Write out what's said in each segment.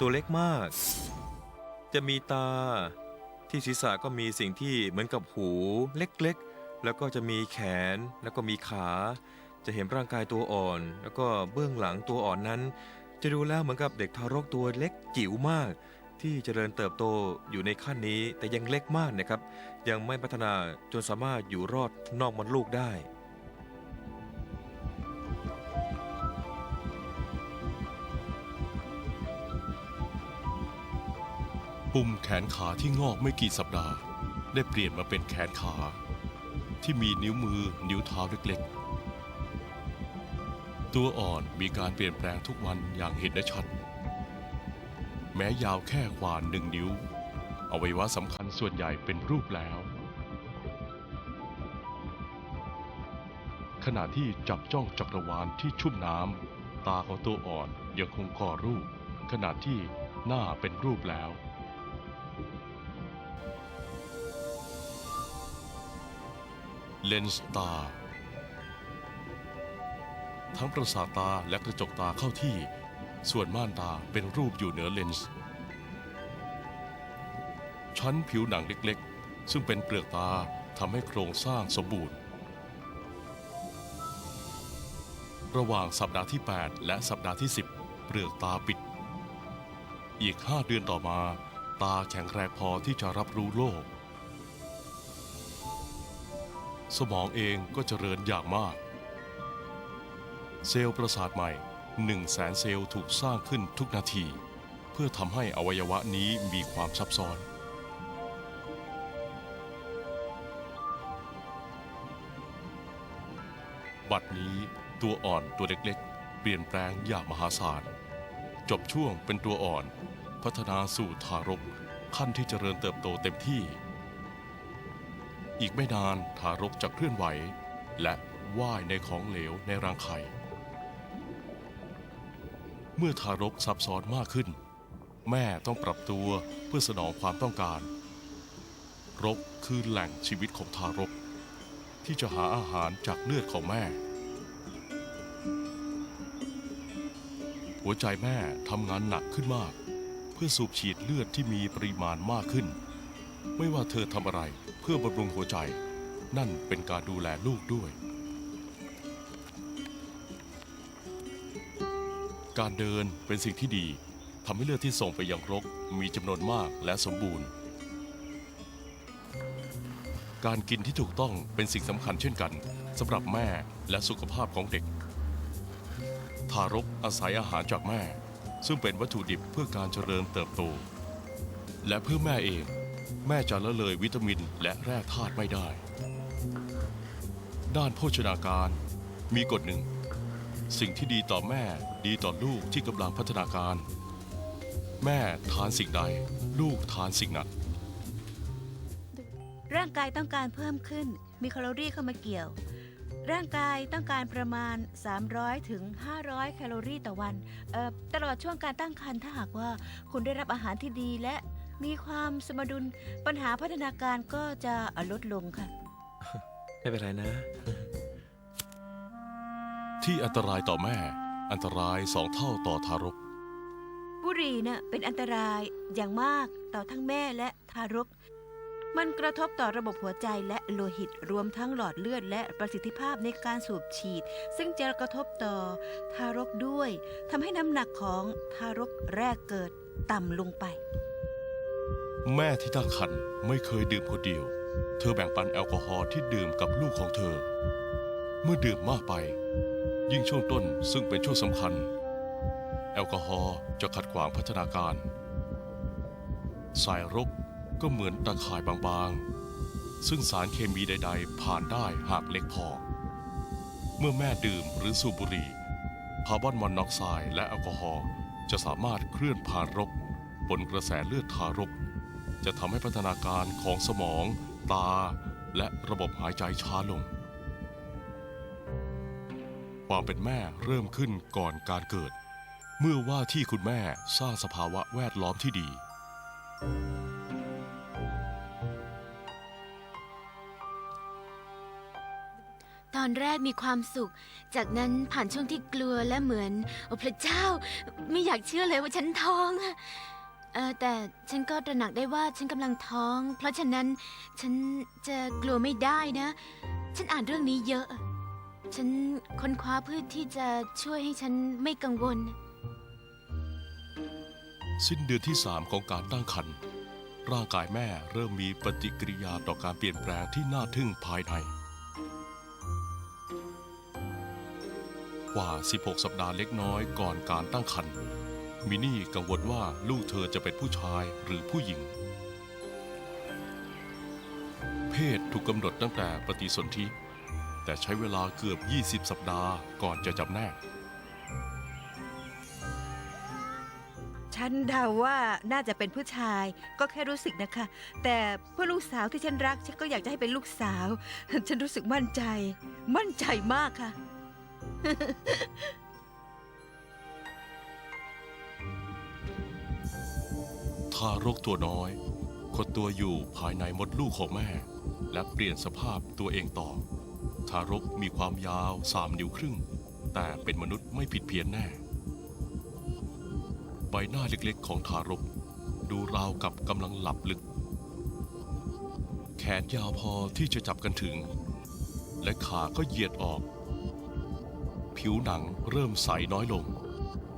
ตัวเล็กมาก จะมีตา ที่ศีรษะก็มีสิ่งที่เหมือนกับหูเล็กๆ แล้วก็จะมีแขนแล้วก็มีขา จะเห็นร่างกายตัวอ่อน แล้วก็เบื้องหลังตัวอ่อนนั้น จะดูแล้วเหมือนกับเด็กทารกตัวเล็กจิ๋วมาก ที่เจริญเติบโตอยู่ในขั้นนี้แต่ยังเล็กมากนะครับ ยังไม่พัฒนาจนสามารถอยู่รอดนอกมดลูกได้ ปุ่มแขนขาที่งอกไม่กี่สัปดาห์ ได้เปลี่ยนมาเป็นแขนขา ที่มีนิ้วมือนิ้วเท้าเล็กๆ ตัวอ่อนมีการเปลี่ยนแปลงทุกวันอย่างเห็นได้ชัด แม้ยาวแค่กว่าหนึ่งนิ้ว อวัยวะสำคัญส่วนใหญ่เป็นรูปแล้ว ขณะที่จับจ้องจักรวาลที่ชุ่มน้ำตาของตัวอ่อนยังคงก่อรูป ขณะที่หน้าเป็นรูปแล้ว เลนส์ตา ทั้งประสาทตาและกระจกตาเข้าที่ ส่วนม่านตาเป็นรูปอยู่เหนือเลนส์ชั้นผิวหนังเล็กๆ ซึ่งเป็นเปลือกตาทำให้โครงสร้างสมบูรณ์ ระหว่างสัปดาห์ที่ 8 และสัปดาห์ที่ 10 เปลือกตาปิด อีก 5 เดือนต่อมา ตาแข็งแรงพอที่จะรับรู้โลก สมองเองก็เจริญอย่างมาก เซลล์ประสาทใหม่1 0 0 0 0แสนเซลล์ถูกสร้างขึ้นทุกนาที เพื่อทำให้อวัยวะนี้มีความซับซ้อน บัดนี้ตัวอ่อนตัวเล็กๆ เปลี่ยนแปลงอย่างมหาศาล จบช่วงเป็นตัวอ่อน พัฒนาสู่ทารกขั้นที่เจริญเติบโตเต็มที่ อีกไม่นานทารกจะเคลื่อนไหว และว่ายในของเหลวในรังไข่ เมื่อทารกซับซ้อนมากขึ้น แม่ต้องปรับตัวเพื่อสนองความต้องการ รกคือแหล่งชีวิตของทารก ที่จะหาอาหารจากเลือดของแม่ หัวใจแม่ทำงานหนักขึ้นมาก เพื่อสูบฉีดเลือดที่มีปริมาณมากขึ้น ไม่ว่าเธอทำอะไร พื่อบำรุงหัวใจ นั่นเป็นการดูแลลูกด้วย การเดินเป็นสิ่งที่ดีทำให้เลือดที่ส่งไปยังรกมีจำนวนมากและสมบูรณ์ การกินที่ถูกต้องเป็นสิ่งสำคัญเช่นกันสำหรับแม่และสุขภาพของเด็ก ทารกอาศัยอาหารจากแม่ ซึ่งเป็นวัตถุดิบเพื่อการเจริญเติบโต และเพื่อแม่เอง แม่จะละเลยวิตามินและแร่ธาตุไม่ได้ ด้านโภชนาการมีกฎหนึ่ง สิ่งที่ดีต่อแม่ดีต่อลูกที่กำลังพัฒนาการ แม่ทานสิ่งใด ลูกทานสิ่งนั้น ร่างกายต้องการเพิ่มขึ้น มีแคลอรี่เข้ามาเกี่ยว ร่างกายต้องการประมาณ 300ถึง500 แคลอรี่ต่อวันเอ่อตลอดช่วงการตั้งครรภ์ถ้าหากว่าคุณได้รับอาหารที่ดีและ มีความสมดุลปัญหาพัฒนาการก็จะลดลงค่ะ ไม่เป็นไรนะ ที่อันตรายต่อแม่ อันตรายสองเท่าต่อทารก บุหรี่น่ะเป็นอันตรายอย่างมากต่อทั้งแม่และทารก มันกระทบต่อระบบหัวใจและโลหิตรวมทั้งหลอดเลือดและประสิทธิภาพในการสูบฉีด ซึ่งจะกระทบต่อทารกด้วยทำให้น้ำหนักของทารกแรกเกิดต่ำลงไป แม่ที่ตั้งครรภ์ไม่เคยดื่มคนเดียว เธอแบ่งปันแอลกอฮอล์ที่ดื่มกับลูกของเธอ เมื่อดื่มมากไป ยิ่งช่วงต้นซึ่งเป็นช่วงสำคัญ แอลกอฮอล์จะขัดขวางพัฒนาการ สายรกก็เหมือนตะข่ายบางๆ ซึ่งสารเคมีใด ๆ ผ่านได้หากเล็กพอ เมื่อแม่ดื่มหรือสูบบุหรี่คาร์บอนมอนอกไซด์และแอลกอฮอล์จะสามารถเคลื่อนผ่านรกบนกระแสเลือดทารก จะทำให้พัฒนาการของสมอง ตา และระบบหายใจช้าลง ความเป็นแม่เริ่มขึ้นก่อนการเกิด เมื่อว่าที่คุณแม่สร้างสภาวะแวดล้อมที่ดี ตอนแรกมีความสุข จากนั้นผ่านช่วงที่กลัวและเหมือน โอ้พระเจ้า ไม่อยากเชื่อเลยว่าฉันท้องอะ เออแต่ฉันก็ตระหนักได้ว่าฉันกำลังท้อง เพราะฉะนั้นฉันจะกลัวไม่ได้นะ ฉันอ่านเรื่องนี้เยอะ ฉันค้นคว้าเพื่อที่จะช่วยให้ฉันไม่กังวล สิ้นเดือนที่สามของการตั้งครรภ์ร่างกายแม่เริ่มมีปฏิกิริยาต่อการเปลี่ยนแปลงที่น่าทึ่งภายใน กว่า 16 สัปดาห์เล็กน้อยก่อนการตั้งครรภ์ มินี่กังวลว่าลูกเธอจะเป็นผู้ชายหรือผู้หญิง เพศถูกกำหนดตั้งแต่ปฏิสนธิแต่ใช้เวลาเกือบ 20 สัปดาห์ก่อนจะจำแนก ฉันเดาว่าน่าจะเป็นผู้ชายก็แค่รู้สึกนะคะ แต่เพื่อลูกสาวที่ฉันรัก ฉันก็อยากจะให้เป็นลูกสาว ฉันรู้สึกมั่นใจ มั่นใจมากค่ะ ทารกตัวน้อยขดตัวอยู่ภายในมดลูกของแม่ และเปลี่ยนสภาพตัวเองต่อ ทารกมีความยาวสามนิ้วครึ่ง แต่เป็นมนุษย์ไม่ผิดเพี้ยนแน่ ใบหน้าเล็กๆของทารก ดูราวกับกำลังหลับลึก แขนยาวพอที่จะจับกันถึง และขาก็เหยียดออก ผิวหนังเริ่มใสน้อยลง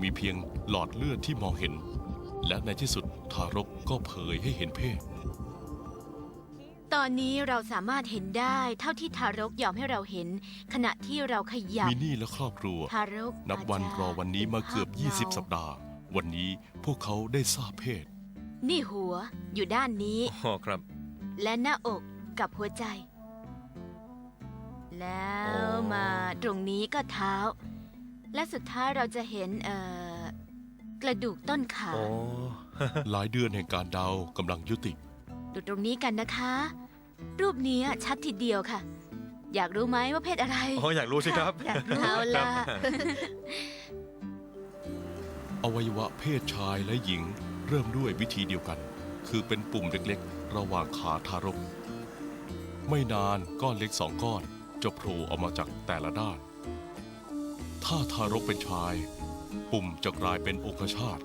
มีเพียงหลอดเลือดที่มองเห็น และในที่สุดทารกก็เผยให้เห็นเพศ ตอนนี้เราสามารถเห็นได้เท่าที่ทารกยอมให้เราเห็น ขณะที่เราขยับมินี่และครอบครัว ทารกนับวันาจจะรอวันนี้มาเกือบห็นภพ20 สัปดาห์ วันนี้พวกเขาได้ทราบเพศ นี่หัวอยู่ด้านนี้ อ๋อครับ และหน้าอกกับหัวใจ แล้วอ๋อมาตรงนี้ก็เท้า และสุดท้ายเราจะเห็นเอ่อ กระดูกต้นขาอ๋อ หลายเดือนแห่งการเดากำลังยุติ ดูตรงนี้กันนะคะ รูปนี้ชัดทีเดียวค่ะ อยากรู้ไหมว่าเพศอะไรอ๋ออยากรู้สิครับ อยากรู้เอาล่ะอวัยวะเพศชายและหญิงเริ่มด้วยวิธีเดียวกัน คือเป็นปุ่มเล็กๆ ระหว่างขาทารก ไม่นานก้อนเล็กสองก้อนจะโผล่ออกมาจากแต่ละด้าน ถ้าทารกเป็นชาย ปุ่มจะกลายเป็นอคชาต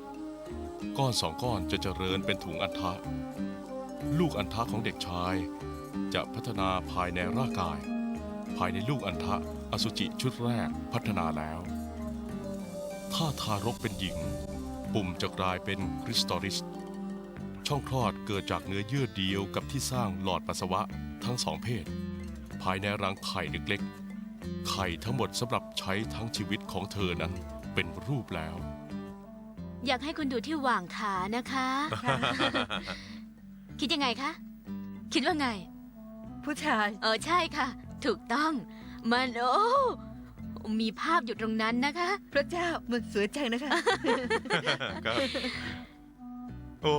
ก้อนสองก้อนจะเจริญเป็นถุงอันทะ ลูกอันทะของเด็กชาย จะพัฒนาภายในร่างกาย ภายในลูกอันทะอสุจิชุดแรกพัฒนาแล้ว ถ้าทารกเป็นหญิง ปุ่มจะกลายเป็นคริสตอริส ช่องคลอดเกิดจากเนื้อเยื่อเดียวกับที่สร้างหลอดปัสสาวะทั้งสองเพศ ภายในรังไข่เล็กๆ ไข่ทั้งหมดสำหรับใช้ทั้งชีวิตของเธอนั้น เป็นรูปแล้ว อยากให้คุณดูที่หว่างขานะคะ คิดยังไงคะ คิดว่าไง ผู้ชาย เออใช่ค่ะ ถูกต้อง มันโอ้มีภาพอยู่ตรงนั้นนะคะ พระเจ้ามันสวยจังนะคะ ครับโอ้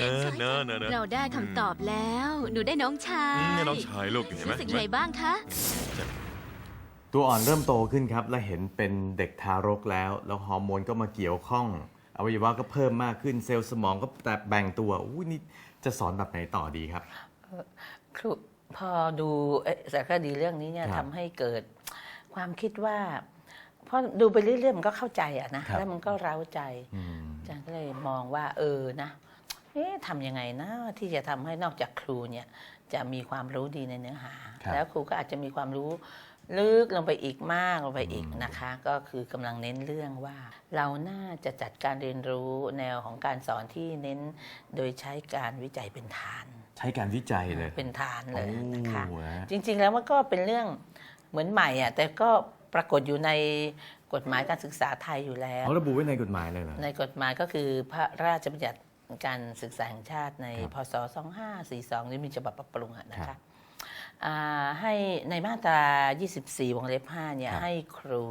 เออเนอะเนอะเนอะเราได้คำตอบแล้ว หนูได้น้องชาย อืมนี่น้องชายลูกเห็นไหมรู้สึกยังไงบ้างคะ ตัวอ่อนเริ่มโตขึ้นครับ และเห็นเป็นเด็กทารกแล้ว แล้วฮอร์โมนก็มาเกี่ยวข้องอวัยวะก็เพิ่มมากขึ้นเซลล์สมองก็แต่แบ่งตัวอู้นี่จะสอนแบบไหนต่อดีครับ ครูพอดูเอ่อสารคดีเรื่องนี้เนี่ยครับทำให้เกิดความคิดว่าพอดูไปเรื่อยๆมันก็เข้าใจอะนะครับ แล้วมันก็เร้าใจอืมอาจารย์ก็เลยมองว่า เออนะเอ๊ะทำยังไงนะที่จะทำให้นอกจากครูเนี่ยจะมีความรู้ดีในเนื้อหา ครับ แล้วครูก็อาจจะมีความรู้ ลึกลงไปอีกมากลงไปอีกนะคะ ก็คือกำลังเน้นเรื่องว่า เราน่าจะจัดการเรียนรู้แนวของการสอนที่เน้นโดยใช้การวิจัยเป็นฐาน ใช้การวิจัยเลยเป็นฐานเลยนะคะโอ้นะจริง ๆ แล้วมันก็เป็นเรื่องเหมือนใหม่อะแต่ก็ปรากฏอยู่ในกฎหมายการศึกษาไทยอยู่แล้วเขาระบุไว้ในกฎหมายเลยเหรอในกฎหมายก็คือพระราชบัญญัติการศึกษาแห่งชาติในครับพศ 2542 นี่มีฉบับปรับปรุงอะนะครัคะบอ่า ให้ในมาตรา 24 วงเล็บ 5 เนี่ยครับให้ครู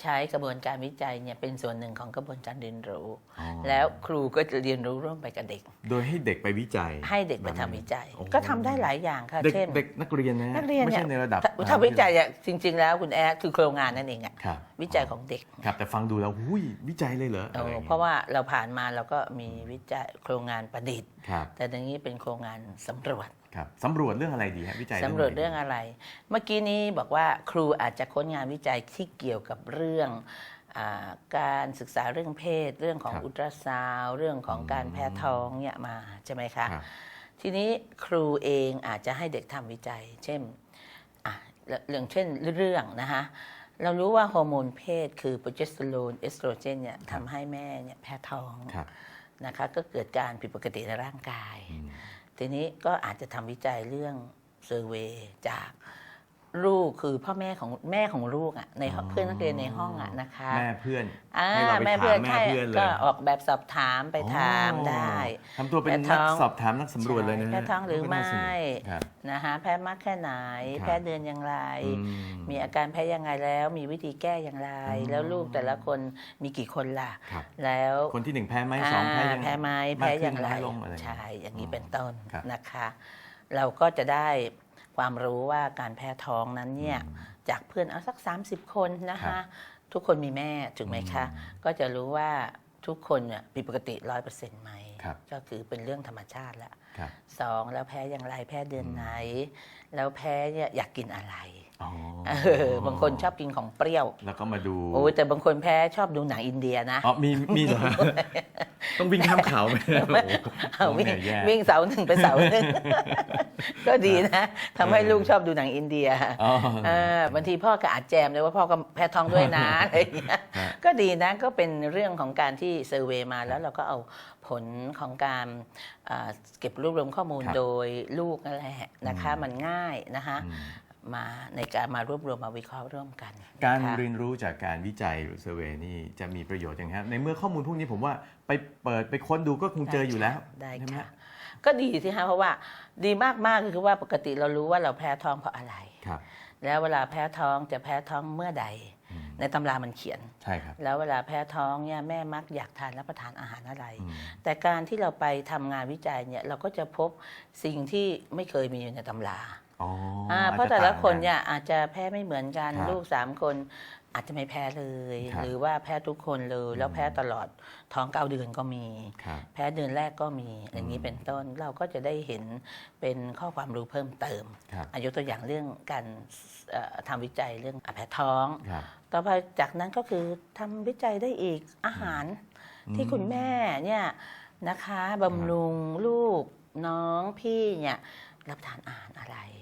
ใช้กระบวนการวิจัยเนี่ยเป็นส่วนหนึ่งของกระบวนการเรียนรู้อ๋อแล้วครูก็จะเรียนรู้ร่วมไปกับเด็ก โดยให้เด็กไปวิจัย ให้เด็กไปแบบทำนั้นวิจัยโอ้โหก็ทำได้หลายอย่างค่ะเด็กเช่นเด็กนักเรียนนะฮะนักเรียนไม่เนี่ยใช่ในระดับถ้าวิจัยอะจริง ๆ แล้วคุณแอดคือโครงงานนั่นเองอะครับวิจัยของเด็กครับแต่ฟังดูแล้วหุยวิจัยเลยเหรอเออะไรออย่งงี้ยเพราะว่าเราผ่านมาเราก็มีวิจัยโครงงานประดิษฐ์ครับแต่ตรงนี้เป็นโครงงานสำรวจ ครับสำรวจเรื่องอะไรดีฮะวิจัยสำรวจเรื่องะไอะไร เมื่อกี้นี้บอกว่าครูอาจจะค้นงานวิจัยที่เกี่ยวกับเรื่องอาการศึกษาเรื่องเพศ เรื่องของครับอุลตราซาวด์เรื่องของการแพ้ท้องเนี่ยมาใช่ไหมคะครับทีนี้ครูเองอาจจะให้เด็กทำวิจัย เช่นอะเรื่องเช่นเรื่องนะคะเรารู้ว่าฮอร์โมนเพศคือโปรเจสเตอโรนเอสโตรเจนเนี่ยทำให้แม่เนี่ยแพ้ท้องครับนะคะก็เกิดการผิดปกติในร่างกายอืม ทีนี้ก็อาจจะทำวิจัยเรื่องเซอร์เวยจาก ลูกคือพ่อแม่ของแม่ของลูกอะในห้องอ๋อเพื่อนนักเรียนในห้องอะนะคะแม่เพื่อนอ่าให้เราไปแม่ถามเพื่อนแม่ใช่เพื่อนเลยก็ออกแบบสอบถามไปถามได้ทำตัวเป็นแพ้นัท้กองสอบถามนักสำรวจเลยนะฮะแพ้ท้องหรือไม่ครับนะคะแพ้มากแค่ไหนครับแพ้เดือนอย่างไรอืมมีอาการแพ้ยังไงแล้ว มีวิธีแก้อย่างไรอ๋อแล้วลูกแต่ละคนมีกี่คนล่ะครับแล้วคนที่หนึ่งแพ้ไหมสองแพ้ยังแพ้ไหมมากแพ้ขึ้นอย่างไรน้อยลงอะไรอย่างเงี้ยใช่อย่างนี้เป็นต้นครับนะคะ เราก็จะได้ ความรู้ว่าการแพ้ท้องนั้นเนี่ยจากเพื่อนเอาสัก 30 คนนะครัคะบทุกคนมีแม่ถูกไหมคะอืมก็จะรู้ว่าทุกคนเนี่ยผิดปกติร้อยเปอร์เซ็นต์ไหมครับก็คือเป็นเรื่องธรรมชาติละครับสองแล้วแพ้อย่างไรแพ้เดือนไหน แล้วแพ้เนี่ยอยากกินอะไรอ๋อเออ บางคนชอบกินของเปรี้ยว แล้วก็มาดูโอ้ยแต่บางคนแพ้ชอบดูหนังอินเดียนะอ๋อมีมีเหรอฮะต้องวิ่งข้ามเขาไหมโอ้โหเอาวิ่งโอ้โหแย่วิ่งเสาหนึ่งไปเสาหนึ่งก็ดีนะทำให้ลูกชอบดูหนังอินเดียอ๋อเออบางทีพ่อก็อาจแจมเลยว่าพ่อก็แพ้ท้องด้วยนะอะไรอย่างเงี้ยฮะก็ดีนะก็เป็นเรื่องของการที่เซอร์เวย์มาแล้วเราก็เอาผลของการอ่าเก็บรวบรวมข้อมูลครับโดยลูกนั่นแหละนะคะอืมมันง่ายนะคะอื มมาในการมารวบรวมมาวิเคราะห์ร่วมกันการนะคะเรียนรู้จากการวิจัยหรือเซอร์เวยนี่จะมีประโยชน์อย่างไรครับในเมื่อข้อมูลพวกนี้ผมว่าไปเปิดไปค้นดูก็คงเจออยู่แล้วได้ใช่ไหมค่ะก็ดีสิฮะเพราะว่าดีมากๆก็คือว่าปกติเรารู้ว่าเราแพ้ท้องเพราะอะไรครับ แล้วเวลาแพ้ท้องจะแพ้ท้องเมื่อใดอืมในตำรามันเขียนใช่ครับแล้วเวลาแพ้ท้องเนี่ยแม่มักอยากทานรับประทานอาหารอะไรอืมแต่การที่เราไปทำงานวิจัยเนี่ยเราก็จะพบสิ่งที่ไม่เคยมีอยู่ในตำรา อ๋ออ่าอจเพราะจแต่ละงคนกัเนี่ยอาจจะแพ้ไม่เหมือนกันครับลูกสามคน อาจจะไม่แพ้เลย ครับ หรือว่าแพ้ทุกคนเลย แล้วแพ้ตลอดท้องเก้าเดือนก็มี ครับ แพ้เดือนแรกก็มีอย่างนี้เป็นต้นเราก็จะได้เห็นเป็นข้อความรู้เพิ่มเติมครับ อายุตัวอย่างเรื่องการเอ่อทำวิจัยเรื่องแพ้ท้อง ครับ ต่อไปจากนั้นก็คือทำวิจัยได้อีกอาหารที่คุณแม่เนี่ยนะคะบำรุงลูกน้องพี่เนี่ยรับประทานอาหารอะไรครับ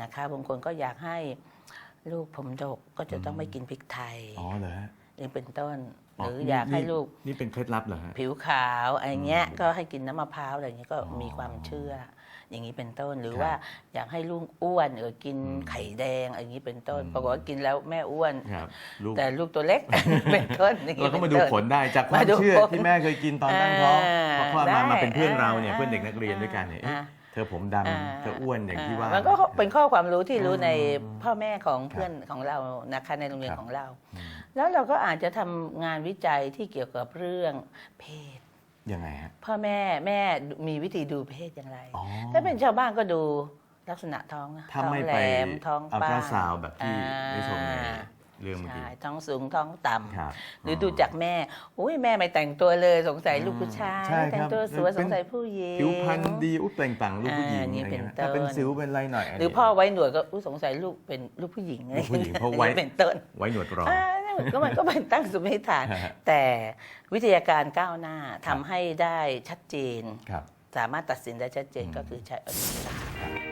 นะคะบางคนก็อยากให้ลูกผมดกก็จะต้องอืมไม่กินพริกไทยอ๋อเหรอฮะนี่เป็นต้น หรือนี่อยากให้นี่ลูกนี่เป็นเคล็ดลับเหรอฮะผิวขาวอะไรเงี้ยอืมก็ให้กินน้ำมะพร้าวอะไรเงี้ยก็อ๋อมีความเชื่อ อย่างนี้เป็นต้นหรือครับว่าอยากให้ลูกอ้วนเออกินอืมไข่แดงอะไรอย่างนี้เป็นต้นอืมปรากฏว่ากินแล้วแม่อ้วนครับลูกแต่ลูกตัวเล็กเป็นต้นอย่างนี้เราก็มาป็นดูต้นผลได้จากความมาดูเชื่อผลที่แม่เคยกินตอนตั้งท้องอ่าพอคลอดมาได้มาเป็นเพื่อนเราเนี่ยอ่าเพื่อนเด็กนักเรียนด้วยกันเนี่ย เอ๊ะอ่าเธอผมดำเธออ้วนอย่างที่ว่า มันก็เป็นข้อความรู้ที่รู้ในอืมพ่อแม่ของเพื่อนของเรานะคะในโรงเรียนครับของเราอืมแล้วเราก็อาจจะทำงานวิจัยที่เกี่ยวกับเรื่องเพศยังไงฮะพ่อแม่แม่มีวิธีดูเพศอย่างไรอ๋อถ้าเป็นชาวบ้านก็ดูลักษณะท้องนะถ้าท้องไม่แหลไปมท้องอัลป้าตราซาวด์แบบที่อ่าได้ชมใน เรื่องเมื่อกี้ ใช่ท้องสูงท้องต่ำครับหรือดูจากแม่อุ้ยแม่ไม่แต่งตัวเลยสงสัยลูกผู้ชายใช่ไม่แต่คงรับตัวสวยเป็สนงสัยผู้หญิง ผิวพรรณดีอุ๊ยเปล่งปลั่งลูกผู้หญิงอ่านี่อะไรเป็นเงี้ยต้น ถ้าเป็นสิวเป็นไรหน่อยนหรือนี้พ่อไว้หนวดก็อุ้ยสงสัยลูกเป็นลูกผู้หญิงลูกผู้หญิงเพราะไว้ เป็นต้นไว้หนวดรออ่าก็มันก็เป็นตั้งสมมติฐาน ฮะ แต่วิทยาการก้าวหน้าครัทำบให้ได้ชัดเจน ครับ สามารถตัดสินได้ชัดเจนอืมก็คือใช้อัลตราซาวด์